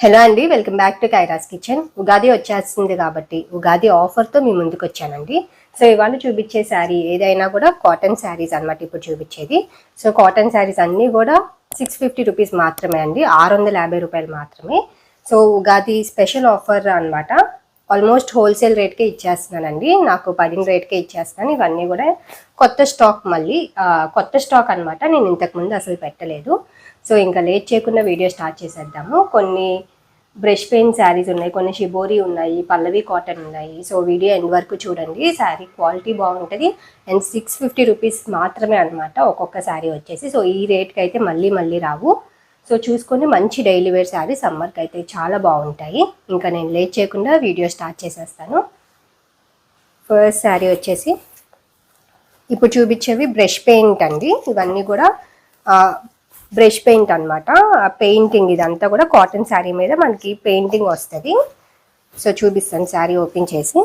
Hello అండి welcome back to Kaira's kitchen. Ugadi వచ్చేస్తుంది కాబట్టి ఉగాది ఆఫర్తో మీ ముందుకు వచ్చానండి. సో ఇవాళ చూపించే శారీ ఏదైనా కూడా కాటన్ శారీస్ అన్నమాట ఇప్పుడు చూపించేది. సో కాటన్ శారీస్ అన్నీ కూడా సిక్స్ ఫిఫ్టీ రూపీస్ మాత్రమే అండి ఆరు వందల యాభై రూపాయలు మాత్రమే. సో ఉగాది స్పెషల్ ఆఫర్ అనమాట ఆల్మోస్ట్ హోల్సేల్ రేట్కే ఇచ్చేస్తున్నానండి. నాకు పడిన రేట్కే ఇచ్చేస్తున్నాను. ఇవన్నీ కూడా కొత్త స్టాక్ మళ్ళీ కొత్త స్టాక్ అన్నమాట. నేను ఇంతకుముందు అసలు పెట్టలేదు. సో ఇంకా లేట్ చేయకుండా వీడియో స్టార్ట్ చేసేద్దాము. కొన్ని బ్రష్ పెయిన్ శారీస్ ఉన్నాయి కొన్ని షిబోరి ఉన్నాయి పల్లవి కాటన్ ఉన్నాయి. సో వీడియో ఎండ్ వరకు చూడండి. శారీ క్వాలిటీ బాగుంటుంది. అండ్ సిక్స్ ఫిఫ్టీ రూపీస్ మాత్రమే అనమాట ఒక్కొక్క శారీ వచ్చేసి. సో ఈ రేట్కి అయితే మళ్ళీ మళ్ళీ రావు. సో చూసుకొని మంచి డైలీ వేర్ శారీ సమ్మర్కి అయితే చాలా బాగుంటాయి. ఇంకా నేను లేట్ చేయకుండా వీడియో స్టార్ట్ చేసేస్తాను. ఫస్ట్ శారీ వచ్చేసి ఇప్పుడు చూపించేవి బ్రష్ పెయింట్ అండి. ఇవన్నీ కూడా బ్రష్ పెయింట్ అనమాట పెయింటింగ్ ఇదంతా కూడా కాటన్ శారీ మీద మనకి పెయింటింగ్ వస్తుంది. సో చూపిస్తాను శారీ ఓపెన్ చేసి.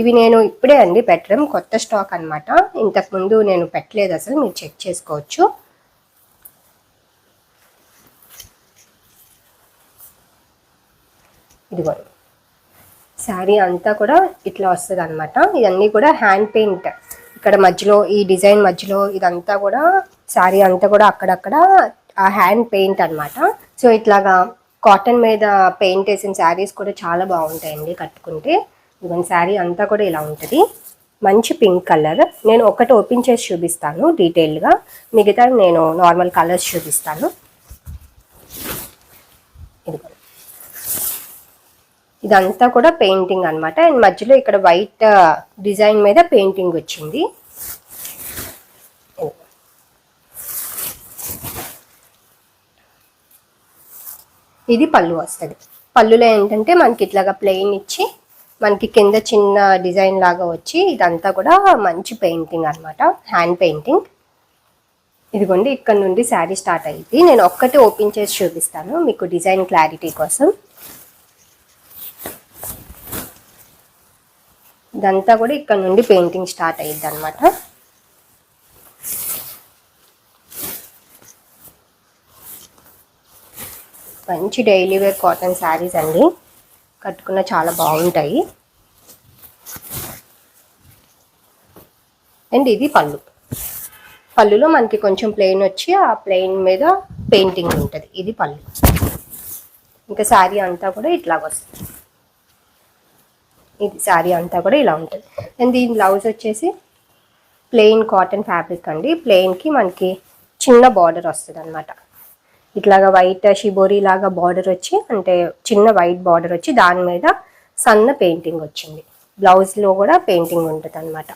ఇవి నేను ఇప్పుడే అండి పెట్టడం. కొత్త స్టాక్ అనమాట ఇంతకుముందు నేను పెట్టలేదు అసలు. మీరు చెక్ చేసుకోవచ్చు. ఇదిగో. శారీ అంతా కూడా ఇట్లా వస్తుంది అనమాట ఇవన్నీ కూడా హ్యాండ్ పెయింట్. ఇక్కడ మధ్యలో ఈ డిజైన్ మధ్యలో ఇదంతా కూడా శారీ అంతా కూడా అక్కడక్కడ హ్యాండ్ పెయింట్ అన్నమాట. సో ఇట్లాగా కాటన్ మీద పెయింట్ వేసిన శారీస్ కూడా చాలా బాగుంటాయండి కట్టుకుంటే. ఇవన్నీ శారీ అంతా కూడా ఇలా ఉంటుంది. మంచి పింక్ కలర్ నేను ఒకటి ఓపెన్ చేసి చూపిస్తాను డీటెయిల్గా మిగతా నేను నార్మల్ కలర్స్ చూపిస్తాను. ఇదిగో. ఇదంతా కూడా పెయింటింగ్ అన్నమాట. అండ్ మధ్యలో ఇక్కడ వైట్ డిజైన్ uh, మీద పెయింటింగ్ వచ్చింది. ఇది పళ్ళు వస్తుంది. పళ్ళులో ఏంటంటే మనకి ఇట్లాగా ప్లెయిన్ ఇచ్చి మనకి కింద చిన్న డిజైన్ లాగా వచ్చి ఇదంతా కూడా మంచి పెయింటింగ్ అన్నమాట. హ్యాండ్ పెయింటింగ్ ఇదిగోండి ఇక్కడ నుండి శారీ స్టార్ట్ అయ్యింది. నేను ఒక్కటి ఓపెన్ చేసి చూపిస్తాను మీకు డిజైన్ క్లారిటీ కోసం. ఇదంతా కూడా ఇక్కడ నుండి పెయింటింగ్ స్టార్ట్ అయ్యిద్ది అనమాట మంచి డైలీ వేర్ కాటన్ శారీస్ అండి. కట్టుకున్న చాలా బాగుంటాయి. అండ్ ఇది పళ్ళు. పళ్ళులో మనకి కొంచెం ప్లెయిన్ వచ్చి ఆ ప్లెయిన్ మీద పెయింటింగ్ ఉంటుంది. ఇది పళ్ళు. ఇంకా శారీ అంతా కూడా ఇట్లా వస్తుంది. ఇది శారీ అంతా కూడా ఇలా ఉంటుంది. అండ్ దీని బ్లౌజ్ వచ్చేసి ప్లెయిన్ కాటన్ ఫ్యాబ్రిక్ అండి. ప్లెయిన్కి మనకి చిన్న బార్డర్ వస్తుంది అనమాట ఇట్లాగా వైట్ షిబోరి లాగా బార్డర్ వచ్చి అంటే చిన్న వైట్ బార్డర్ వచ్చి దాని మీద సన్న పెయింటింగ్ వచ్చింది. బ్లౌజ్లో కూడా పెయింటింగ్ ఉంటుంది అనమాట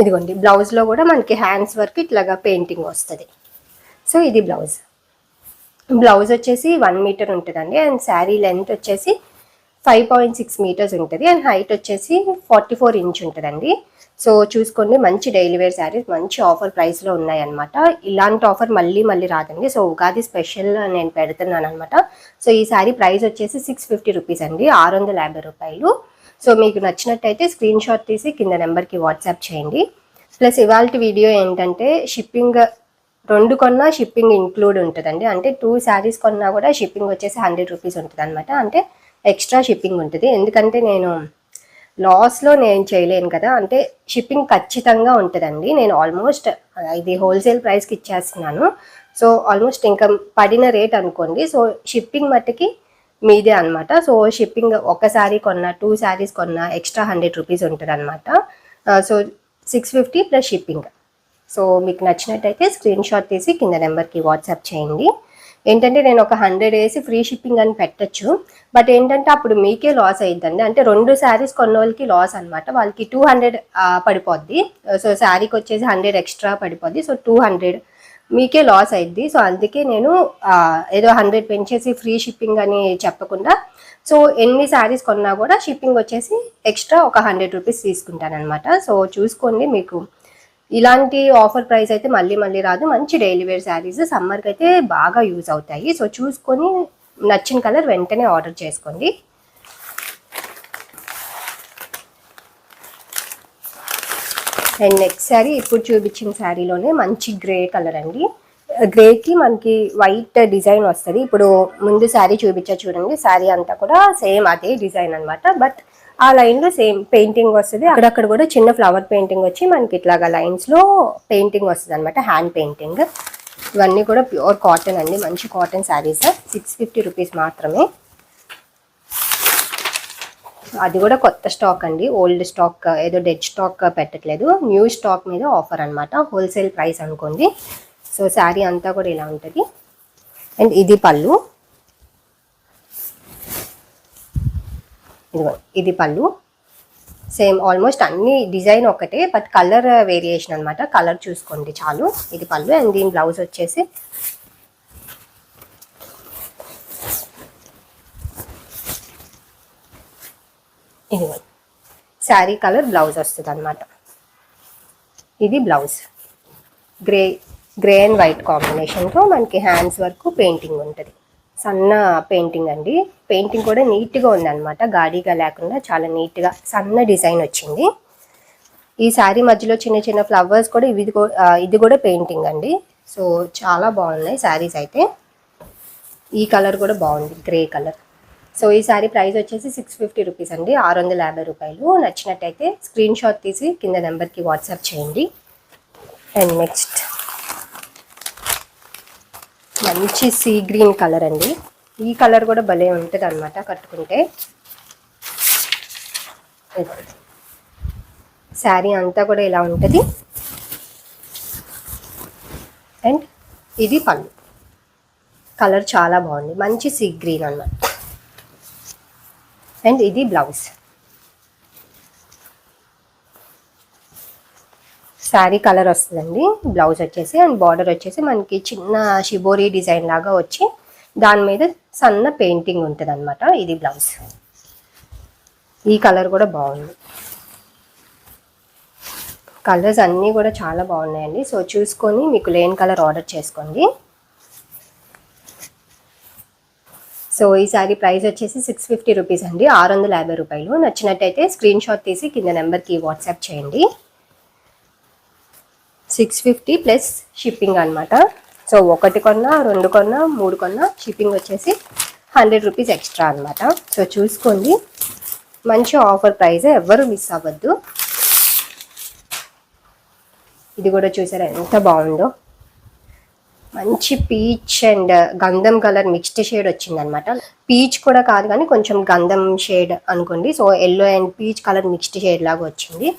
ఇదిగోండి బ్లౌజ్లో కూడా మనకి హ్యాండ్స్ వర్క్ ఇట్లాగా పెయింటింగ్ వస్తుంది. సో ఇది బ్లౌజ్ బ్లౌజ్ వచ్చేసి వన్ మీటర్ ఉంటుందండి. అండ్ శారీ లెంత్ వచ్చేసి ఫైవ్ పాయింట్ సిక్స్ మీటర్స్ ఉంటుంది. అండ్ హైట్ వచ్చేసి ఫార్టీ ఫోర్ ఇంచ్ ఉంటుందండి. సో చూసుకోండి మంచి డైలీ వేర్ శారీస్ మంచి ఆఫర్ ప్రైస్లో ఉన్నాయన్నమాట. ఇలాంటి ఆఫర్ మళ్ళీ మళ్ళీ రాదండి. సో ఉగాది స్పెషల్ నేను పెడుతున్నాను అనమాట సో ఈ శారీ ప్రైస్ వచ్చేసి సిక్స్ ఫిఫ్టీ రూపీస్ అండి. ఆరు వందల యాభై రూపాయలు. సో మీకు నచ్చినట్టయితే స్క్రీన్ షాట్ తీసి కింద నెంబర్కి వాట్సాప్ చేయండి. ప్లస్ ఇవాళ వీడియో ఏంటంటే షిప్పింగ్ రెండు కొన్నా షిప్పింగ్ ఇంక్లూడ్ ఉంటుందండి. అంటే టూ శారీస్ కొన్నా కూడా షిప్పింగ్ వచ్చేసి హండ్రెడ్ రూపీస్ ఉంటుంది అంటే ఎక్స్ట్రా షిప్పింగ్ ఉంటుంది. ఎందుకంటే నేను లాస్లో నేను చేయలేను కదా. అంటే షిప్పింగ్ ఖచ్చితంగా ఉంటుందండి. నేను ఆల్మోస్ట్ ఇది హోల్సేల్ ప్రైస్కి ఇచ్చేస్తున్నాను. సో ఆల్మోస్ట్ ఇంకా పడిన రేట్ అనుకోండి. సో షిప్పింగ్ మట్టుకి మీదే అనమాట సో షిప్పింగ్ ఒక శారీ కొన్నా టూ శారీస్ కొన్నా ఎక్స్ట్రా హండ్రెడ్ రూపీస్ ఉంటుంది అనమాట so six fifty plus shipping. So మీకు నచ్చినట్టయితే స్క్రీన్ షాట్ తీసి కింద నెంబర్కి వాట్సాప్ చేయండి. ఏంటంటే నేను ఒక హండ్రెడ్ వేసి ఫ్రీ షిప్పింగ్ అని పెట్టచ్చు. బట్ ఏంటంటే అప్పుడు మీకే లాస్ అయ్యిద్దండి అంటే రెండు శారీస్ కొన్న వాళ్ళకి లాస్ అనమాట వాళ్ళకి టూ హండ్రెడ్ పడిపోద్ది. సో శారీకి వచ్చేసి హండ్రెడ్ ఎక్స్ట్రా పడిపోద్ది. సో టూ హండ్రెడ్ మీకే లాస్ అయింది సో అందుకే నేను ఏదో హండ్రెడ్ పెంచేసి ఫ్రీ షిప్పింగ్ అని చెప్పకుండా సో ఎన్ని శారీస్ కొన్నా కూడా షిప్పింగ్ వచ్చేసి ఎక్స్ట్రా ఒక హండ్రెడ్ రూపీస్ తీసుకుంటాను సో చూసుకోండి మీకు ఇలాంటి ఆఫర్ ప్రైస్ అయితే మళ్ళీ మళ్ళీ రాదు. మంచి డైలీ వేర్ శారీస్ సమ్మర్కి అయితే బాగా యూజ్ అవుతాయి. సో చూసుకొని నచ్చిన కలర్ వెంటనే ఆర్డర్ చేసుకోండి. అండ్ నెక్స్ట్ శారీ ఇప్పుడు చూపించిన శారీలోనే మంచి గ్రే కలర్ అండి. గ్రేకి మనకి వైట్ డిజైన్ వస్తుంది. ఇప్పుడు ముందు శారీ చూపించా చూడండి. శారీ అంతా కూడా సేమ్ అదే డిజైన్ అన్నమాట. బట్ ఆ లైన్లో సేమ్ పెయింటింగ్ వస్తుంది. అక్కడక్కడ కూడా చిన్న ఫ్లవర్ పెయింటింగ్ వచ్చి మనకి ఇట్లాగా లైన్స్లో పెయింటింగ్ వస్తుంది అనమాట హ్యాండ్ పెయింటింగ్ ఇవన్నీ కూడా ప్యూర్ కాటన్ అండి. మంచి cotton saris six fifty rupees మాత్రమే. అది కూడా కొత్త స్టాక్ అండి. ఓల్డ్ స్టాక్ ఏదో డెడ్ స్టాక్ పెట్టట్లేదు. న్యూ స్టాక్ మీద ఆఫర్ అనమాట హోల్సేల్ ప్రైస్ అనుకోండి. సో శారీ అంతా కూడా ఇలా ఉంటుంది. అండ్ ఇది పళ్ళు. ఇదిగో ఇది పళ్ళు. సేమ్ ఆల్మోస్ట్ అన్ని డిజైన్ ఒకటే బట్ కలర్ వేరియేషన్ అనమాట కలర్ చూసుకోండి చాలు. ఇది పళ్ళు అండ్ దీని బ్లౌజ్ వచ్చేసి ఇదిగో శారీ కలర్ బ్లౌజ్ వస్తుంది అనమాట ఇది blouse grey grey and white కాంబినేషన్తో మనకి హ్యాండ్స్ వరకు పెయింటింగ్ ఉంటుంది. సన్న పెయింటింగ్ అండి. పెయింటింగ్ కూడా నీట్గా ఉందన్నమాట. గాడిగా లేకుండా చాలా నీట్గా సన్న డిజైన్ వచ్చింది. ఈ శారీ మధ్యలో చిన్న చిన్న ఫ్లవర్స్ కూడా ఇవి ఇది కూడా పెయింటింగ్ అండి. సో చాలా బాగున్నాయి శారీస్ అయితే. ఈ కలర్ కూడా బాగుంది గ్రే కలర్. సో ఈ శారీ ప్రైస్ వచ్చేసి సిక్స్ ఫిఫ్టీ రూపీస్ అండి. ఆరు వందల యాభై రూపాయలు. నచ్చినట్టయితే స్క్రీన్ షాట్ తీసి కింద నెంబర్కి వాట్సాప్ చేయండి. And next. మంచి సీ గ్రీన్ కలర్ అండి. ఈ కలర్ కూడా భలే ఉంటుంది అనమాట కట్టుకుంటే శారీ అంతా కూడా ఇలా ఉంటుంది. అండ్ ఇది పళ్ళు. కలర్ చాలా బాగుంది. మంచి సీ గ్రీన్ అన్నమాట. అండ్ ఇది బ్లౌజ్. శారీ కలర్ వస్తుందండి. బ్లౌజ్ వచ్చేసి అండ్ బార్డర్ వచ్చేసి మనకి చిన్న షిబోరి డిజైన్ లాగా వచ్చి దాని మీద సన్న పెయింటింగ్ ఉంటుంది అనమాట ఇది బ్లౌజ్. ఈ కలర్ కూడా బాగుంది. కలర్స్ అన్నీ కూడా చాలా బాగున్నాయండి. సో చూసుకొని మీకు లేని కలర్ ఆర్డర్ చేసుకోండి. సో ఈ సారీ ప్రైస్ వచ్చేసి సిక్స్ ఫిఫ్టీ రూపీస్ అండి. ఆరు వందల యాభై రూపాయలు. నచ్చినట్టయితే స్క్రీన్ షాట్ తీసి కింద నెంబర్కి వాట్సాప్ చేయండి. సిక్స్ ఫిఫ్టీ ప్లస్ షిప్పింగ్ అనమాట సో ఒకటి కొన్నా రెండు కొన్నా మూడు కొన్నా షిప్పింగ్ వచ్చేసి హండ్రెడ్ రూపీస్ ఎక్స్ట్రా అనమాట సో చూసుకోండి. మంచి ఆఫర్ ప్రైస్ ఎవ్వరు మిస్ అవ్వద్దు. ఇది కూడా చూసారా ఎంత బాగుందో? మంచి పీచ్ అండ్ గంధం కలర్ మిక్స్డ్ షేడ్ వచ్చింది అనమాట పీచ్ కూడా కాదు కానీ కొంచెం గంధం షేడ్ అనుకోండి. So yellow and peach colour mixed shade లాగా వచ్చింది.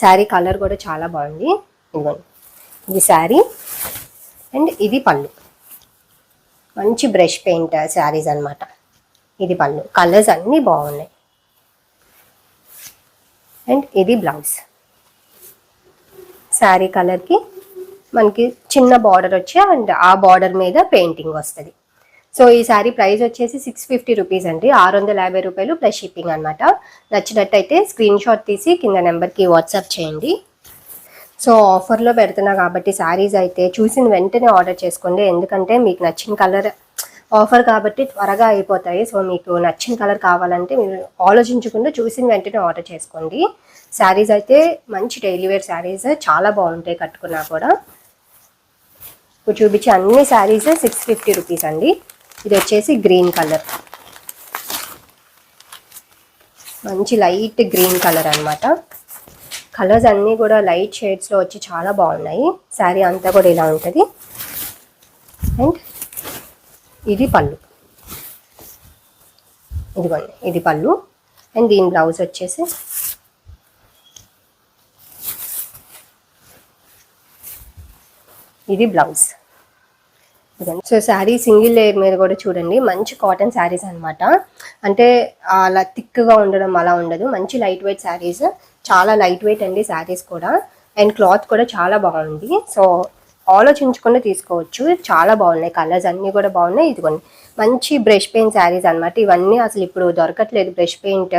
శారీ కలర్ కూడా చాలా బాగుంది. ఇదిగోండి. ఇది శారీ అండ్ ఇది పళ్ళు. మంచి బ్రష్ పెయింట్ శారీస్ అన్నమాట. ఇది పళ్ళు. కలర్స్ అన్నీ బాగున్నాయి. అండ్ ఇది బ్లౌజ్ శారీ కలర్కి మనకి చిన్న బార్డర్ వచ్చి అండ్ ఆ బార్డర్ మీద పెయింటింగ్ వస్తుంది. సో ఈ శారీ ప్రైస్ వచ్చేసి సిక్స్ ఫిఫ్టీ రూపీస్ అండి. ఆరు వందల యాభై రూపాయలు ప్లస్ షిప్పింగ్ అనమాట నచ్చినట్టయితే స్క్రీన్ షాట్ తీసి కింద నెంబర్కి వాట్సాప్ చేయండి. సో ఆఫర్లో పెడుతున్నా కాబట్టి శారీస్ అయితే చూసిన వెంటనే ఆర్డర్ చేసుకోండి. ఎందుకంటే మీకు నచ్చిన కలర్ ఆఫర్ కాబట్టి త్వరగా అయిపోతాయి. సో మీకు నచ్చిన కలర్ కావాలంటే మీరు ఆలోచించకుండా చూసిన వెంటనే ఆర్డర్ చేసుకోండి. శారీస్ అయితే మంచి డైలీ వేర్ శారీస్ చాలా బాగుంటాయి కట్టుకున్నా కూడా. ఇప్పుడు చూపించే అన్ని శారీస్ సిక్స్ ఫిఫ్టీ రూపీస్ అండి. ఇది వచ్చేసి గ్రీన్ కలర్. మంచి లైట్ గ్రీన్ కలర్ అనమాట కలర్స్ అన్నీ కూడా లైట్ షేడ్స్లో వచ్చి చాలా బాగున్నాయి. శారీ అంతా కూడా ఇలా ఉంటుంది. అండ్ ఇది పళ్ళు. ఇదిగోండి ఇది పళ్ళు. అండ్ దీని బ్లౌజ్ వచ్చేసి ఇది blouse. So sari single layer మీద కూడా చూడండి. మంచి కాటన్ శారీస్ అనమాట అంటే అలా థిక్గా ఉండడం అలా ఉండదు. మంచి లైట్ వెయిట్ శారీస్ చాలా లైట్ వెయిట్ అండి శారీస్ కూడా. అండ్ క్లాత్ కూడా చాలా బాగుంది. సో ఆలోచించకుండా తీసుకోవచ్చు. చాలా బాగున్నాయి కలర్స్ అన్నీ కూడా బాగున్నాయి. ఇదిగోండి. మంచి బ్రష్ పెయింట్ శారీస్ అన్నమాట. ఇవన్నీ అసలు ఇప్పుడు దొరకట్లేదు బ్రష్ పెయింట్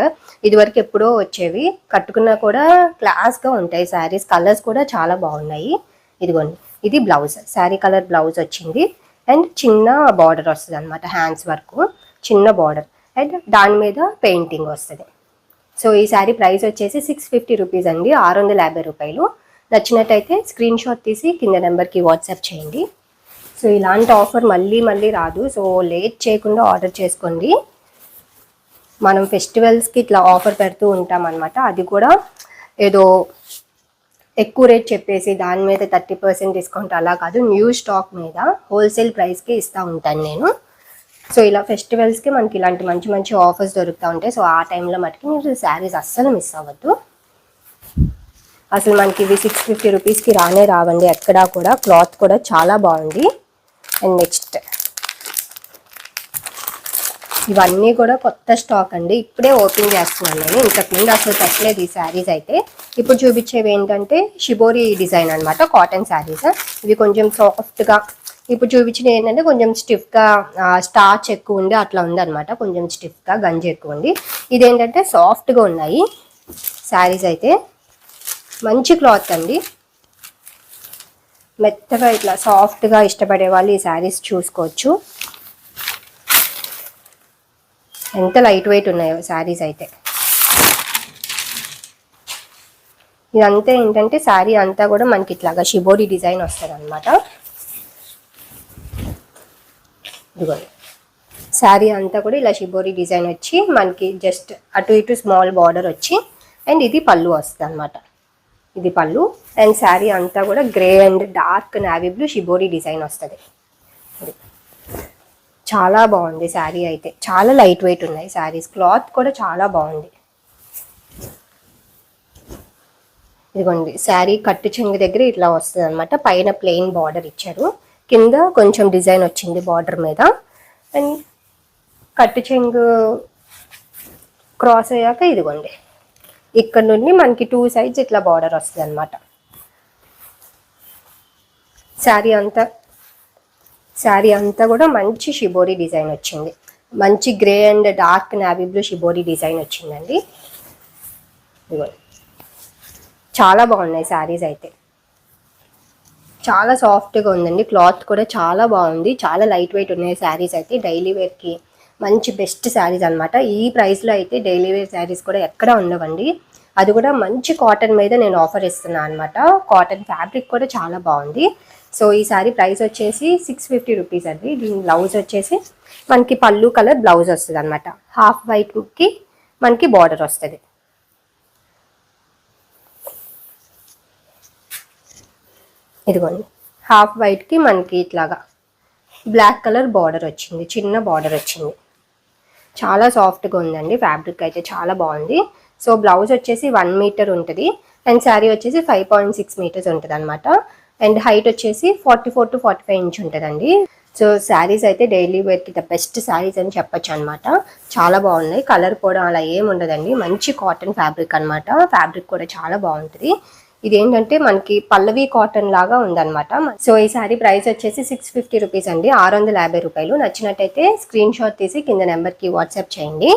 ఇదివరకు ఎప్పుడో వచ్చేవి. కట్టుకున్నా కూడా క్లాస్గా ఉంటాయి శారీస్ కలర్స్ కూడా చాలా బాగున్నాయి. ఇదిగోండి. ఇది బ్లౌజ్ శారీ కలర్ బ్లౌజ్ వచ్చింది. అండ్ చిన్న బార్డర్ వస్తుంది అనమాట హ్యాండ్స్ వరకు చిన్న బార్డర్ అండ్ దాని మీద పెయింటింగ్ వస్తుంది. సో ఈ శారీ ప్రైస్ వచ్చేసి సిక్స్ ఫిఫ్టీ రూపీస్ అండి ఆరు వందల యాభై రూపాయలు. నచ్చినట్టయితే స్క్రీన్ షాట్ తీసి కింద నెంబర్కి వాట్సాప్ చేయండి. సో ఇలాంటి ఆఫర్ మళ్ళీ మళ్ళీ రాదు సో లేట్ చేయకుండా ఆర్డర్ చేసుకోండి. మనం ఫెస్టివల్స్కి ఇట్లా ఆఫర్ పెడుతూ ఉంటాం అనమాట అది కూడా ఏదో ఎక్కువ రేట్ చెప్పేసి దాని మీద థర్టీ పర్సెంట్ డిస్కౌంట్ అలా కాదు న్యూ స్టాక్ మీద హోల్సేల్ ప్రైస్కి ఇస్తూ ఉంటాను నేను. సో ఇలా ఫెస్టివల్స్కి మనకి ఇలాంటి మంచి మంచి ఆఫర్స్ దొరుకుతూ ఉంటాయి. సో ఆ టైంలో మటుకు మీరు శారీస్ అస్సలు మిస్ అవ్వద్దు. అసలు మనకి ఇవి సిక్స్ ఫిఫ్టీ రూపీస్కి రానే రావండి. ఎక్కడా కూడా క్లాత్ కూడా చాలా బాగుంది. అండ్ నెక్స్ట్ ఇవన్నీ కూడా కొత్త స్టాక్ అండి. ఇప్పుడే ఓపెన్ చేస్తున్నాను నేను. ఇంతకు ముందు అసలు పెట్టలేదు ఈ శారీస్ అయితే. ఇప్పుడు చూపించేవి ఏంటంటే షిబోరి డిజైన్ అన్నమాట. Cotton saris. ఇవి కొంచెం సాఫ్ట్గా ఇప్పుడు చూపించిన ఏంటంటే కొంచెం స్టిఫ్గా స్టార్చ్ ఎక్కువ ఉంది అట్లా ఉంది అనమాట కొంచెం స్టిఫ్గా గంజి ఎక్కువ ఉంది ఇదేంటంటే సాఫ్ట్గా ఉన్నాయి. శారీస్ అయితే మంచి క్లాత్ అండి మెత్తగా ఇట్లా సాఫ్ట్గా ఇష్టపడే వాళ్ళు ఈ శారీస్ చూసుకోవచ్చు. ఎంత లైట్ వెయిట్ ఉన్నాయో శారీస్ అయితే. ఇదంతా ఏంటంటే శారీ అంతా కూడా మనకి ఇట్లాగా షిబోరి డిజైన్ వస్తుంది అనమాట ఇదిగోండి శారీ అంతా కూడా ఇలా షిబోరి డిజైన్ వచ్చి మనకి జస్ట్ అటు ఇటు స్మాల్ బార్డర్ వచ్చి అండ్ ఇది పళ్ళు వస్తుంది అనమాట ఇది పళ్ళు. అండ్ శారీ అంతా కూడా grey and dark navy blue shibori design వస్తుంది. చాలా బాగుంది శారీ అయితే. చాలా లైట్ వెయిట్ ఉన్నాయి శారీస్. క్లాత్ కూడా చాలా బాగుంది. ఇదిగోండి శారీ కట్టు చెంగు దగ్గర ఇట్లా వస్తుంది అనమాట పైన ప్లెయిన్ బార్డర్ ఇచ్చారు. కింద కొంచెం డిజైన్ వచ్చింది బార్డర్ మీద. అండ్ కట్టు చెంగు క్రాస్ అయ్యాక ఇదిగోండి. ఇక్కడ నుండి మనకి టూ సైడ్స్ ఇట్లా బార్డర్ వస్తుంది అనమాట శారీ అంతా శారీ అంతా కూడా మంచి షిబోరి డిజైన్ వచ్చింది. మంచి grey and dark navy blue shibori design వచ్చిందండి. ఇదిగోండి. చాలా బాగున్నాయి శారీస్ అయితే. చాలా సాఫ్ట్గా ఉందండి. క్లాత్ కూడా చాలా బాగుంది. చాలా లైట్ వెయిట్ ఉన్నాయి శారీస్ అయితే డైలీ వేర్కి మంచి బెస్ట్ శారీస్ అన్నమాట. ఈ ప్రైస్లో అయితే డైలీ వేర్ శారీస్ కూడా ఎక్కడ ఉండవండి. అది కూడా మంచి కాటన్ మీద నేను ఆఫర్ ఇస్తున్నాను అనమాట కాటన్ ఫ్యాబ్రిక్ కూడా చాలా బాగుంది. సో ఈ శారీ ప్రైస్ వచ్చేసి సిక్స్ ఫిఫ్టీ రూపీస్ అండి. దీని బ్లౌజ్ వచ్చేసి మనకి పళ్ళు కలర్ బ్లౌజ్ వస్తుంది అనమాట హాఫ్ వైట్కి మనకి బార్డర్ వస్తుంది. ఇదిగోండి. హాఫ్ వైట్కి మనకి ఇట్లాగా బ్లాక్ కలర్ బార్డర్ వచ్చింది. చిన్న బార్డర్ వచ్చింది. చాలా సాఫ్ట్గా ఉందండి. ఫ్యాబ్రిక్ అయితే చాలా బాగుంది. సో బ్లౌజ్ వచ్చేసి వన్ మీటర్ ఉంటుంది. అండ్ శారీ వచ్చేసి ఫైవ్ పాయింట్ సిక్స్ మీటర్స్ ఉంటుంది అనమాట అండ్ హైట్ వచ్చేసి forty four to forty five inch ఉంటుందండి. సో శారీస్ అయితే డైలీ వేర్కి ద బెస్ట్ శారీస్ అని చెప్పొచ్చు అనమాట చాలా బాగున్నాయి. కలర్ కూడా అలా ఏం ఉండదండి. మంచి కాటన్ ఫ్యాబ్రిక్ అనమాట ఫ్యాబ్రిక్ కూడా చాలా బాగుంటుంది. ఇది ఏంటంటే మనకి పల్లవి కాటన్ లాగా ఉందన్నమాట. సో ఈ సారీ ప్రైస్ వచ్చేసి సిక్స్ ఫిఫ్టీ రూపీస్ అండి. ఆరు వందల యాభై రూపాయలు. నచ్చినట్టయితే స్క్రీన్ షాట్ తీసి కింద నెంబర్కి వాట్సాప్ చేయండి.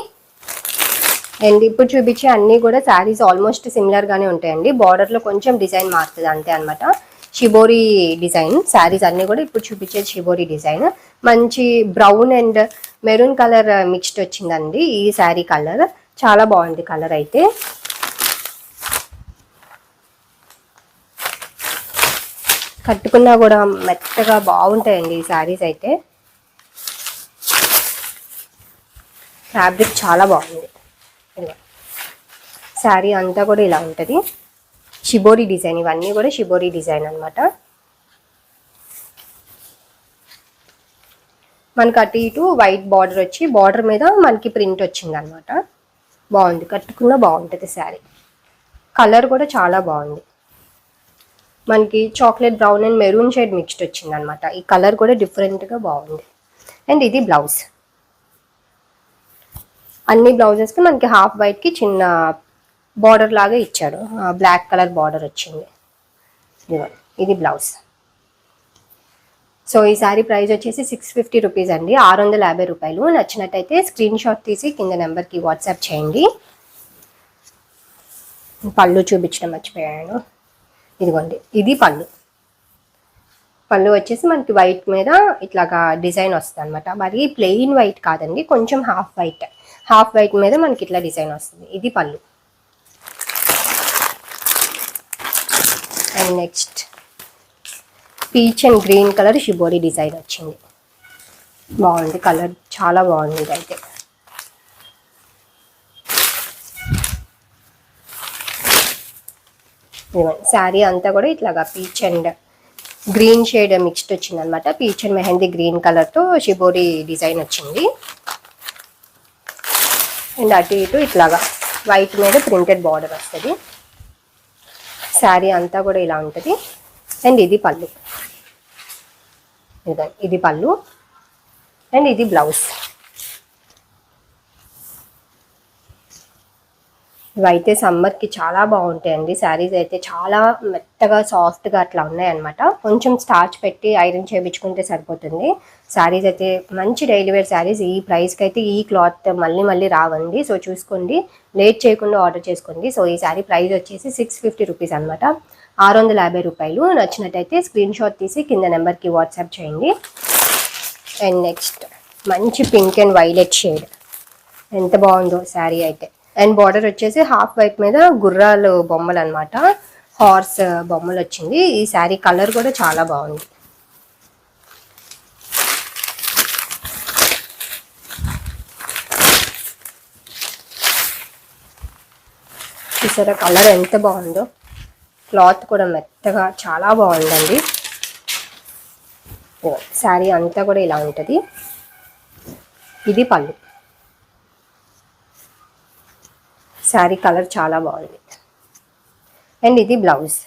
అండ్ ఇప్పుడు చూపించే అన్నీ కూడా శారీస్ ఆల్మోస్ట్ సిమిలర్గానే ఉంటాయండి. బార్డర్లో కొంచెం డిజైన్ మారుతుంది అంతే అనమాట షిబోరి డిజైన్ శారీస్ అన్నీ కూడా ఇప్పుడు చూపించేది షిబోరి డిజైన్ మంచి brown and maroon colour mixed వచ్చిందండి ఈ శారీ కలర్. చాలా బాగుంది కలర్ అయితే. కట్టుకున్నా కూడా మెత్తగా బాగుంటాయండి ఈ శారీస్ అయితే. ఫ్యాబ్రిక్ చాలా బాగుంది. శారీ అంతా కూడా ఇలా ఉంటుంది. షిబోరి డిజైన్ ఇవన్నీ కూడా షిబోరి డిజైన్ అనమాట మనకి అటు ఇటు వైట్ బార్డర్ వచ్చి బార్డర్ మీద మనకి ప్రింట్ వచ్చింది అనమాట బాగుంది. కట్టుకున్న బాగుంటుంది శారీ. కలర్ కూడా చాలా బాగుంది. మనకి chocolate brown and maroon shade mixed వచ్చింది అనమాట ఈ కలర్ కూడా డిఫరెంట్గా బాగుంది. అండ్ ఇది బ్లౌజ్ అన్ని బ్లౌజెస్కి మనకి హాఫ్ వైట్కి చిన్న బార్డర్ లాగా ఇచ్చాడు బ్లాక్ కలర్ బార్డర్ వచ్చింది. ఇది బ్లౌజ్ సో ఈ సారీ ప్రైస్ వచ్చేసి సిక్స్ ఫిఫ్టీ రూపీస్ అండి. ఆరు వందల యాభై రూపాయలు. నచ్చినట్టయితే స్క్రీన్ షాట్ తీసి కింద నెంబర్కి వాట్సాప్ చేయండి. పళ్ళు చూపించడం మర్చిపోయాను. ఇదిగోండి ఇది పళ్ళు. పళ్ళు వచ్చేసి మనకి వైట్ మీద ఇట్లాగా డిజైన్ వస్తుంది అనమాట మరి ప్లెయిన్ వైట్ కాదండి కొంచెం హాఫ్ వైట్. హాఫ్ వైట్ మీద మనకి ఇట్లా డిజైన్ వస్తుంది. ఇది pallu. And next peach and green colour shibori design వచ్చింది. బాగుంది కలర్ చాలా బాగుంది ఇదైతే. శారీ అంతా కూడా ఇట్లాగా peach and green shade mixed వచ్చింది అనమాట పీచ్ అండ్ మెహందీ గ్రీన్ కలర్తో షిబోరి డిజైన్ వచ్చింది. అండ్ అటు ఇటు ఇట్లాగా వైట్ మీద ప్రింటెడ్ బార్డర్ వస్తుంది. శారీ అంతా కూడా ఇలా ఉంటుంది. అండ్ ఇది పళ్ళు. ఇది పళ్ళు. అండ్ ఇది బ్లౌజ్ ఇవైతే సమ్మర్కి చాలా బాగుంటాయండి. శారీస్ అయితే చాలా మెత్తగా సాఫ్ట్గా అట్లా ఉన్నాయన్నమాట. కొంచెం స్టార్చ్ పెట్టి ఐరన్ చేయించుకుంటే సరిపోతుంది. శారీస్ అయితే మంచి డైలీ వేర్ శారీస్. ఈ ప్రైస్కి అయితే ఈ క్లాత్ మళ్ళీ మళ్ళీ రావండి. సో చూసుకోండి. లేట్ చేయకుండా ఆర్డర్ చేసుకోండి. సో ఈ శారీ ప్రైస్ వచ్చేసి సిక్స్ ఫిఫ్టీ రూపీస్ అనమాట ఆరు వందల యాభై రూపాయలు. నచ్చినట్టయితే స్క్రీన్ షాట్ తీసి కింద నెంబర్కి వాట్సాప్ చేయండి. అండ్ నెక్స్ట్ మంచి పింక్ అండ్ వైలెట్ షేడ్. ఎంత బాగుందో శారీ అయితే. అండ్ బార్డర్ వచ్చేసి హాఫ్ వైట్ మీద గుర్రాలు బొమ్మలు అనమాట హార్స్ బొమ్మలు వచ్చింది. ఈ శారీ కలర్ కూడా చాలా బాగుంది. చూసారా కలర్ ఎంత బాగుందో? క్లాత్ కూడా మెత్తగా చాలా బాగుందండి. శారీ అంతా కూడా ఇలా ఉంటుంది. ఇది పళ్ళు. శారీ కలర్ చాలా బాగుంది. అండ్ ఇది బ్లౌజ్.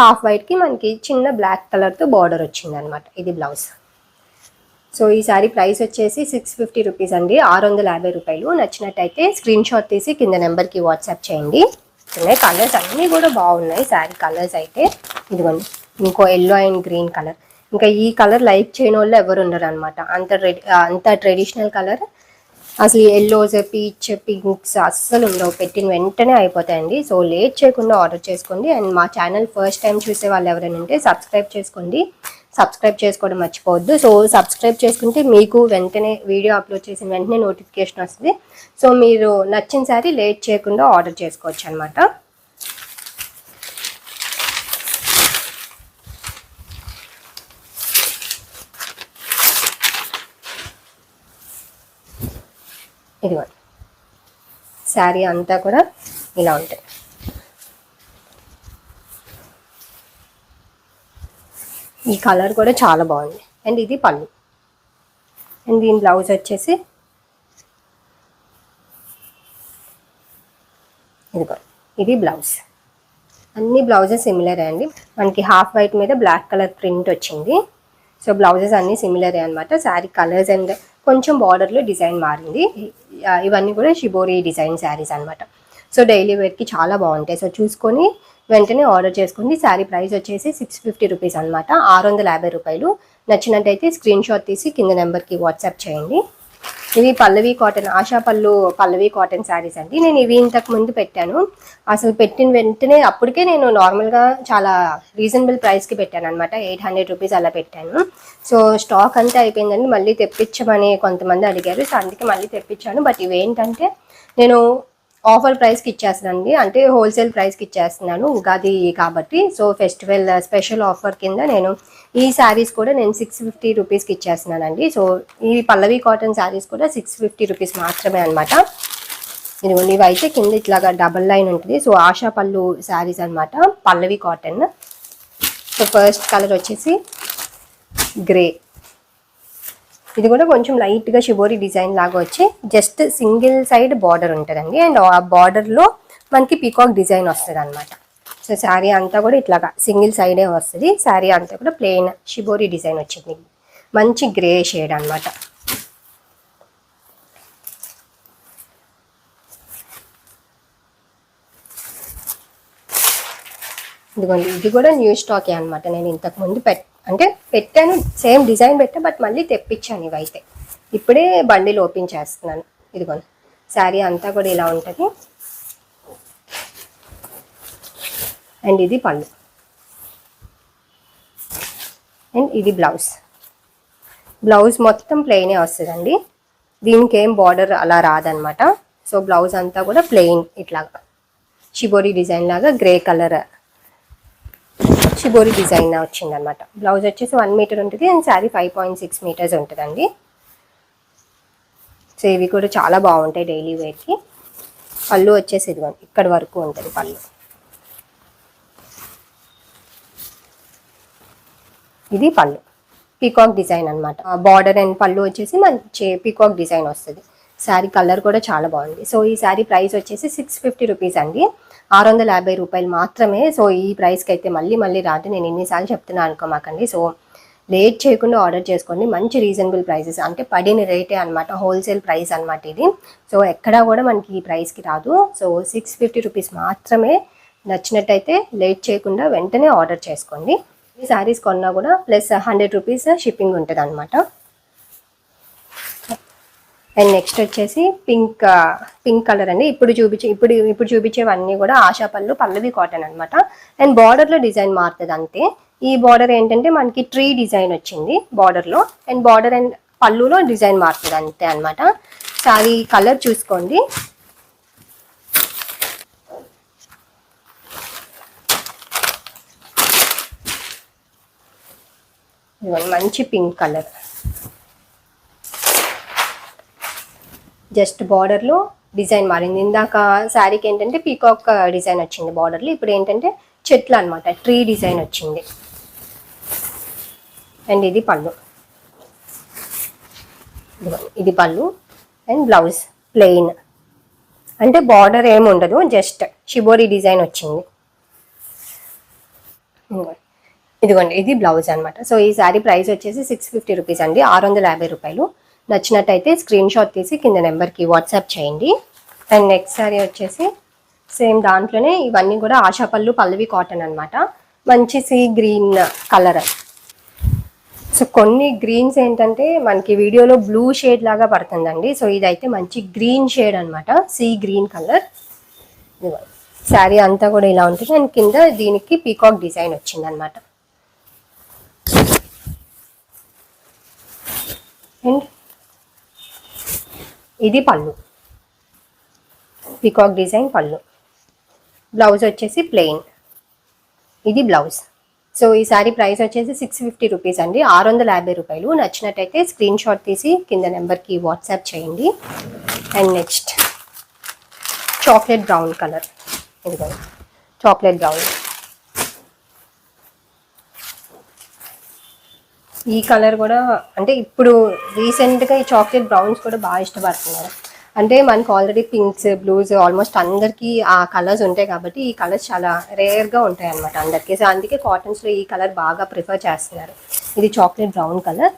హాఫ్ వైట్కి మనకి చిన్న బ్లాక్ కలర్తో బార్డర్ వచ్చింది అనమాట ఇది బ్లౌజ్. సో ఈ సారీ ప్రైస్ వచ్చేసి సిక్స్ ఫిఫ్టీ రూపీస్ అండి. ఆరు వందల యాభై రూపాయలు. నచ్చినట్టయితే స్క్రీన్ షాట్ తీసి కింద నెంబర్కి వాట్సాప్ చేయండి. ఉన్నాయి కలర్స్ అన్నీ కూడా బాగున్నాయి. శారీ కలర్స్ అయితే ఇదిగోండి. ఇంకో ఎల్లో అండ్ గ్రీన్ కలర్. ఇంకా ఈ కలర్ లైక్ చేయని వాళ్ళు ఎవరు ఉండరు అనమాట అంత రెడీ అంత ట్రెడిషనల్ కలర్ అసలు ఎల్లోస్ పీచ్ పింక్స్ అస్సలు ఉండవు. పెట్టిన వెంటనే అయిపోతాయండి. సో లేట్ చేయకుండా ఆర్డర్ చేసుకోండి. అండ్ మా ఛానల్ ఫస్ట్ టైం చూసే వాళ్ళు ఎవరైనా ఉంటే సబ్స్క్రైబ్ చేసుకోండి. సబ్స్క్రైబ్ చేసుకోవడం మర్చిపోవద్దు. సో సబ్స్క్రైబ్ చేసుకుంటే మీకు వెంటనే వీడియో అప్లోడ్ చేసిన వెంటనే నోటిఫికేషన్ వస్తుంది. సో మీరు నచ్చిన సారీ లేట్ చేయకుండా ఆర్డర్ చేసుకోవచ్చు అనమాట ఇదిగోండి. శారీ అంతా కూడా ఇలా ఉంటుంది ఈ కలర్ కూడా చాలా బాగుంది. అండ్ ఇది పళ్ళు. అండ్ దీని బ్లౌజ్ వచ్చేసి ఇదిగో ఇది బ్లౌజ్. అన్ని బ్లౌజెస్ సిమిలరే అండి. మనకి హాఫ్ వైట్ మీద బ్లాక్ కలర్ ప్రింట్ వచ్చింది. సో బ్లౌజెస్ అన్నీ సిమిలరే అనమాట శారీ కలర్స్ అండ్ కొంచెం బార్డర్లో డిజైన్ మారింది. ఇవన్నీ కూడా షిబోరి డిజైన్ శారీస్ అనమాట సో డైలీ వేర్కి చాలా బాగుంటాయి. సో చూసుకొని వెంటనే ఆర్డర్ చేసుకోండి. శారీ ప్రైస్ వచ్చేసి సిక్స్ ఫిఫ్టీ రూపీస్ అనమాట ఆరు వందల యాభై రూపాయలు. నచ్చినట్టయితే స్క్రీన్ షాట్ తీసి కింద నెంబర్కి వాట్సాప్ చేయండి. ఇవి పల్లవి కాటన్ ఆశా పళ్ళు పల్లవి కాటన్ శారీస్ అండి. నేను ఇవి ఇంతకు ముందు పెట్టాను. అసలు పెట్టిన వెంటనే అప్పటికే నేను నార్మల్గా చాలా రీజనబుల్ ప్రైస్కి పెట్టాను అనమాట ఎయిట్ హండ్రెడ్ రూపీస్ అలా పెట్టాను. సో స్టాక్ అంతా అయిపోయిందండి. మళ్ళీ తెప్పించమని కొంతమంది అడిగారు. సో అందుకే మళ్ళీ తెప్పించాను. బట్ ఇవేంటంటే నేను ఆఫర్ ప్రైస్కి ఇచ్చేస్తానండి అంటే హోల్సేల్ ప్రైస్కి ఇచ్చేస్తున్నాను. ఉగాది కాబట్టి. సో ఫెస్టివల్ స్పెషల్ ఆఫర్ కింద నేను ఈ శారీస్ కూడా నేను సిక్స్ ఫిఫ్టీ రూపీస్కి ఇచ్చేస్తున్నానండి. సో ఈ పల్లవి కాటన్ శారీస్ కూడా సిక్స్ ఫిఫ్టీ రూపీస్ మాత్రమే అనమాట ఇదిగోండి ఇవి అయితే కింద ఇట్లాగా డబల్ లైన్ ఉంటుంది. సో ఆశా పళ్ళు శారీస్ అనమాట Pallavi cotton. So first colour వచ్చేసి గ్రే. ఇది కూడా కొంచెం లైట్గా షిబోరి డిజైన్ లాగా వచ్చి జస్ట్ సింగిల్ సైడ్ బార్డర్ ఉంటుందండి. అండ్ ఆ బార్డర్లో మనకి పీకాక్ డిజైన్ వస్తుంది అనమాట సో శారీ అంతా కూడా ఇట్లాగా సింగిల్ సైడే వస్తుంది. శారీ అంతా కూడా ప్లెయిన్ షిబోరి డిజైన్ వచ్చింది. మంచి గ్రే షేడ్ అనమాట ఇదిగోండి ఇది కూడా న్యూ స్టాకే అనమాట నేను ఇంతకు ముందు పెట్ అంటే పెట్టాను సేమ్ డిజైన్ పెట్టా బట్ మళ్ళీ తెప్పించాను ఇవైతే. ఇప్పుడే బండిలు ఓపెన్ చేస్తున్నాను. ఇదిగోండి. శారీ అంతా కూడా ఇలా ఉంటుంది. అండ్ ఇది పళ్ళు. అండ్ ఇది బ్లౌజ్. బ్లౌజ్ మొత్తం ప్లెయినే వస్తుందండి. దీనికి ఏం బార్డర్ అలా రాదనమాట. సో బ్లౌజ్ అంతా కూడా ప్లెయిన్ ఇట్లాగా. షిబోరి డిజైన్ లాగా గ్రే కలర్ షిబోరి డిజైన్ వచ్చింది అనమాట బ్లౌజ్ వచ్చేసి వన్ మీటర్ ఉంటుంది and sari five point six metres ఉంటుందండి. సో ఇవి కూడా చాలా బాగుంటాయి డైలీ వేర్కి పళ్ళు వచ్చేసి ఇదిగోండి ఇక్కడ వరకు ఉంటుంది పళ్ళు. ఇది పళ్ళు. పీకాక్ డిజైన్ అనమాట బార్డర్ అండ్ పళ్ళు వచ్చేసి మంచి పీకాక్ డిజైన్ వస్తుంది. శారీ కలర్ కూడా చాలా బాగుంది. సో ఈ శారీ ప్రైస్ వచ్చేసి సిక్స్ ఫిఫ్టీ రూపీస్ అండి. ఆరు వందల యాభై రూపాయలు మాత్రమే. సో ఈ ప్రైస్కి అయితే మళ్ళీ మళ్ళీ రాదు. నేను ఎన్నిసార్లు చెప్తున్నాను అనుకోమాకండి. సో లేట్ చేయకుండా ఆర్డర్ చేసుకోండి. మంచి రీజనబుల్ ప్రైసెస్. అంటే పడిన రేటే అనమాట హోల్సేల్ ప్రైస్ అనమాట ఇది. సో ఎక్కడా కూడా మనకి ఈ ప్రైస్కి రాదు. సో సిక్స్ ఫిఫ్టీ రూపీస్ మాత్రమే నచ్చినట్టయితే లేట్ చేయకుండా వెంటనే ఆర్డర్ చేసుకోండి. ఈ శారీస్ కొన్నా కూడా ప్లస్ హండ్రెడ్ రూపీస్ షిప్పింగ్ ఉంటుంది అనమాట అండ్ నెక్స్ట్ వచ్చేసి పింక్ పింక్ కలర్ అండి. ఇప్పుడు చూపించే ఇప్పుడు ఇప్పుడు చూపించేవన్నీ కూడా ఆశా పళ్ళు పల్లవి కాటన్ అనమాట అండ్ బార్డర్లో డిజైన్ మారుతుంది అంతే. ఈ బార్డర్ ఏంటంటే మనకి ట్రీ డిజైన్ వచ్చింది బార్డర్లో అండ్ బార్డర్ అండ్ పళ్ళులో డిజైన్ మారుతుంది అంతే అనమాట సారీ కలర్ చూసుకోండి. మంచి పింక్ కలర్ జస్ట్ బార్డర్లో డిజైన్ మారింది. ఇందాక శారీకి ఏంటంటే పీకాక్ డిజైన్ వచ్చింది బార్డర్లో. ఇప్పుడు ఏంటంటే చెట్లు అనమాట ట్రీ డిజైన్ వచ్చింది. అండ్ ఇది పళ్ళు. ఇది పళ్ళు. And blouse plain. అంటే బార్డర్ ఏమి ఉండదు జస్ట్ షిబోరి డిజైన్ వచ్చింది. ఇదిగోండి. ఇదిగోండి ఇది బ్లౌజ్ అనమాట సో ఈ శారీ ప్రైస్ వచ్చేసి సిక్స్ ఫిఫ్టీ రూపీస్ అండి. ఆరు వందల యాభై రూపాయలు. నచ్చినట్టయితే స్క్రీన్ షాట్ తీసి కింద నెంబర్కి వాట్సాప్ చేయండి. అండ్ నెక్స్ట్ శారీ వచ్చేసి సేమ్ దాంట్లోనే ఇవన్నీ కూడా ఆశాపల్లు పల్లవి కాటన్ అనమాట మంచి సీ గ్రీన్ కలర్. సో కొన్ని గ్రీన్స్ ఏంటంటే మనకి వీడియోలో బ్లూ షేడ్ లాగా పడుతుందండి. సో ఇదైతే మంచి గ్రీన్ షేడ్ అనమాట సీ గ్రీన్ కలర్. శారీ అంతా కూడా ఇలా ఉంటుంది. అండ్ కింద దీనికి పీకాక్ డిజైన్ వచ్చింది అనమాట అండ్ ఇది పళ్ళు. పీకాక్ డిజైన్ పళ్ళు. బ్లౌజ్ వచ్చేసి ప్లెయిన్ ఇది బ్లౌజ్ సో ఈ సారీ ప్రైస్ వచ్చేసి సిక్స్ ఫిఫ్టీ రూపీస్ అండి. ఆరు వందల యాభై రూపాయలు. నచ్చినట్టయితే స్క్రీన్ షాట్ తీసి కింద నెంబర్కి వాట్సాప్ చేయండి. And next chocolate brown colour ఇదిగో చాక్లెట్ బ్రౌన్ ఈ కలర్ కూడా అంటే ఇప్పుడు రీసెంట్గా ఈ చాక్లెట్ బ్రౌన్స్ కూడా బాగా ఇష్టపడుతున్నారు. అంటే మనకు ఆల్రెడీ పింక్స్ బ్లూస్ ఆల్మోస్ట్ అందరికీ ఆ కలర్స్ ఉంటాయి కాబట్టి ఈ కలర్స్ చాలా రేర్గా ఉంటాయి అనమాట అందరికీ. సో అందుకే కాటన్స్లో ఈ కలర్ బాగా ప్రిఫర్ చేస్తున్నారు. ఇది చాక్లెట్ బ్రౌన్ కలర్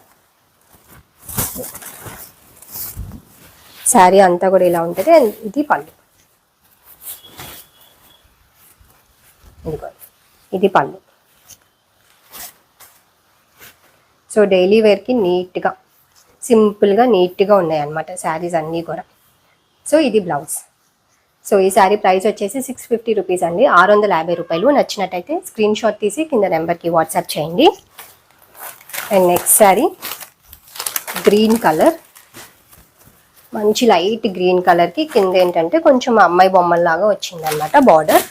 శారీ అంతా కూడా ఇలా ఉంటుంది. అండ్ ఇది పళ్ళు ఇది పళ్ళు సో డైలీ వేర్కి నీట్గా సింపుల్గా నీట్గా ఉన్నాయి అన్నమాట శారీస్ అన్నీ కూడా. సో ఇది బ్లౌజ్. సో ఈ శారీ ప్రైస్ వచ్చేసి సిక్స్ ఫిఫ్టీ రూపీస్ అండి. ఆరు వందల యాభై రూపాయలు. నచ్చినట్టయితే స్క్రీన్ షాట్ తీసి కింద నెంబర్కి వాట్సాప్ చేయండి. And next sari green colour. మంచి లైట్ గ్రీన్ కలర్కి కింద ఏంటంటే కొంచెం అమ్మాయి బొమ్మల్లాగా వచ్చిందనమాట బార్డర్.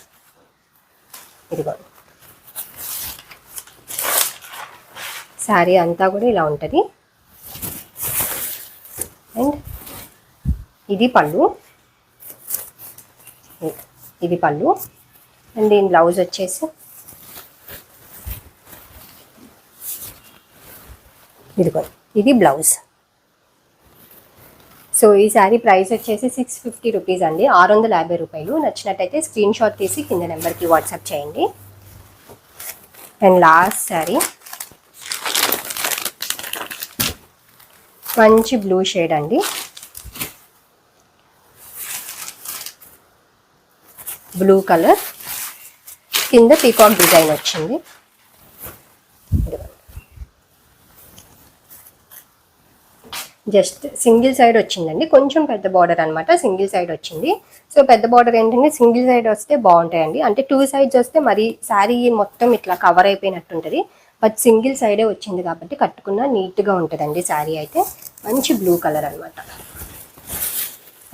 ఇదిగోండి. శారీ అంతా కూడా ఇలా ఉంటుంది. అండ్ ఇది పళ్ళు. ఇది పళ్ళు. అండ్ దీని బ్లౌజ్ వచ్చేసి ఇదిగో ఇది బ్లౌజ్. సో ఈ శారీ ప్రైస్ వచ్చేసి సిక్స్ ఫిఫ్టీ రూపీస్ అండి. ఆరు వందల యాభై రూపాయలు. నచ్చినట్టయితే స్క్రీన్ షాట్ తీసి కింద నెంబర్కి వాట్సాప్ చేయండి. And last sari. మంచి బ్లూ షేడ్ అండి. Blue colour. కింద పీకాక్ డిజైన్ వచ్చింది. జస్ట్ సింగిల్ సైడ్ వచ్చిందండి. కొంచెం పెద్ద బార్డర్ అనమాట సింగిల్ సైడ్ వచ్చింది. సో పెద్ద బార్డర్ ఏంటంటే సింగిల్ సైడ్ వస్తే బాగుంటాయండి. అంటే టూ సైడ్స్ వస్తే మరి శారీ మొత్తం ఇట్లా కవర్ అయిపోయినట్టు ఉంటుంది బట్ సింగిల్ సైడే వచ్చింది కాబట్టి కట్టుకున్న నీట్గా ఉంటుందండి శారీ అయితే. మంచి బ్లూ కలర్ అనమాట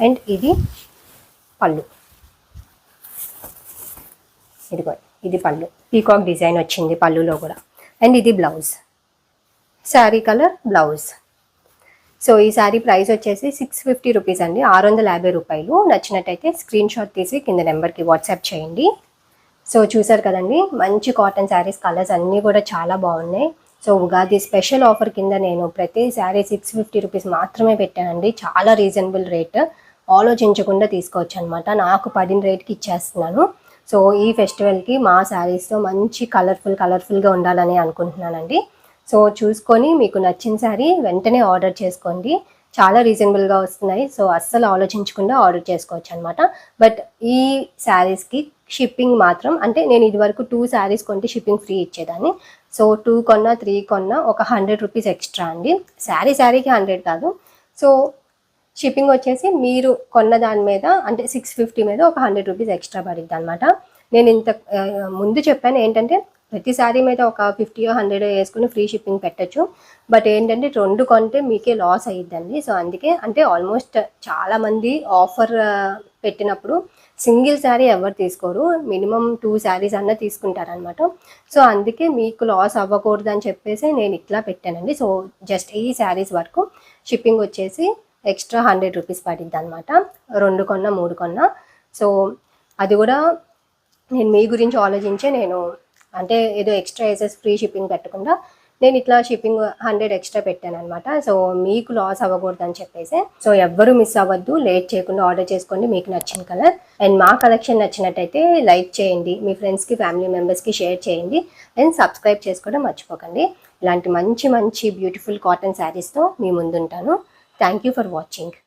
అండ్ ఇది పళ్ళు. ఇదిగో ఇది పళ్ళు. పీకాక్ డిజైన్ వచ్చింది పళ్ళులో కూడా. అండ్ ఇది blouse. Sari colour blouse. So ఈ శారీ ప్రైస్ వచ్చేసి సిక్స్ ఫిఫ్టీ రూపీస్ అండి. ఆరు వందల యాభై రూపాయలు. నచ్చినట్టయితే స్క్రీన్ షాట్ తీసి కింద నెంబర్కి వాట్సాప్ చేయండి. సో చూసారు కదండి మంచి కాటన్ శారీస్ కలర్స్ అన్నీ కూడా చాలా బాగున్నాయి. సో ఉగాది స్పెషల్ ఆఫర్ కింద నేను ప్రతి శారీ సిక్స్ ఫిఫ్టీ రూపీస్ మాత్రమే పెట్టానండి. చాలా రీజనబుల్ రేట్ ఆలోచించకుండా తీసుకోవచ్చు అనమాట నాకు పడిన రేట్కి ఇచ్చేస్తున్నాను. సో ఈ ఫెస్టివల్కి మా శారీస్తో మంచి కలర్ఫుల్ కలర్ఫుల్గా ఉండాలని అనుకుంటున్నానండి. సో చూసుకొని మీకు నచ్చిన శారీ వెంటనే ఆర్డర్ చేసుకోండి. చాలా రీజనబుల్గా వస్తున్నాయి. సో అస్సలు ఆలోచించకుండా ఆర్డర్ చేసుకోవచ్చు అనమాట బట్ ఈ శారీస్కి షిప్పింగ్ మాత్రం అంటే నేను ఇదివరకు టూ శారీస్ కొంటే షిప్పింగ్ ఫ్రీ ఇచ్చేదాన్ని. సో టూ కొన్నా త్రీ కొన్నా ఒక హండ్రెడ్ రూపీస్ ఎక్స్ట్రా అండి. శారీ శారీకి హండ్రెడ్ కాదు. సో షిప్పింగ్ వచ్చేసి మీరు కొన్న దాని మీద అంటే సిక్స్ ఫిఫ్టీ మీద ఒక హండ్రెడ్ రూపీస్ ఎక్స్ట్రా పడుద్ది అనమాట నేను ఇంత ముందు చెప్పాను ఏంటంటే ప్రతి శారీ మీద ఒక ఫిఫ్టీ హండ్రెడ్ వేసుకుని ఫ్రీ షిప్పింగ్ పెట్టచ్చు. బట్ ఏంటంటే రెండు కొంటే మీకే లాస్ అయ్యిద్దండి సో అందుకే అంటే ఆల్మోస్ట్ చాలామంది ఆఫర్ పెట్టినప్పుడు సింగిల్ శారీ ఎవరు తీసుకోరు. మినిమం టూ శారీస్ అన్న తీసుకుంటారనమాట సో అందుకే మీకు లాస్ అవ్వకూడదు అని చెప్పేసి నేను ఇట్లా పెట్టానండి. సో జస్ట్ ఈ శారీస్ వరకు షిప్పింగ్ వచ్చేసి ఎక్స్ట్రా హండ్రెడ్ రూపీస్ పడింది అనమాట రెండు కొన్న మూడు కొన్న. సో అది కూడా నేను మీ గురించి ఆలోచించే నేను అంటే ఏదో ఎక్స్ట్రా వేసేసి ఫ్రీ షిప్పింగ్ పెట్టకుండా నేను ఇట్లా షిప్పింగ్ హండ్రెడ్ ఎక్స్ట్రా పెట్టాను అనమాట సో మీకు లాస్ అవ్వకూడదు అని చెప్పేసి. సో ఎవ్వరు మిస్ అవ్వద్దు. లేట్ చేయకుండా ఆర్డర్ చేసుకోండి. మీకు నచ్చిన కలర్. అండ్ మా కలెక్షన్ నచ్చినట్టయితే లైక్ చేయండి. మీ ఫ్రెండ్స్కి ఫ్యామిలీ మెంబర్స్కి షేర్ చేయండి. అండ్ సబ్స్క్రైబ్ చేసుకోవడం మర్చిపోకండి. ఇలాంటి మంచి మంచి బ్యూటిఫుల్ కాటన్ శారీస్తో మీ ముందుంటాను. Thank you for watching.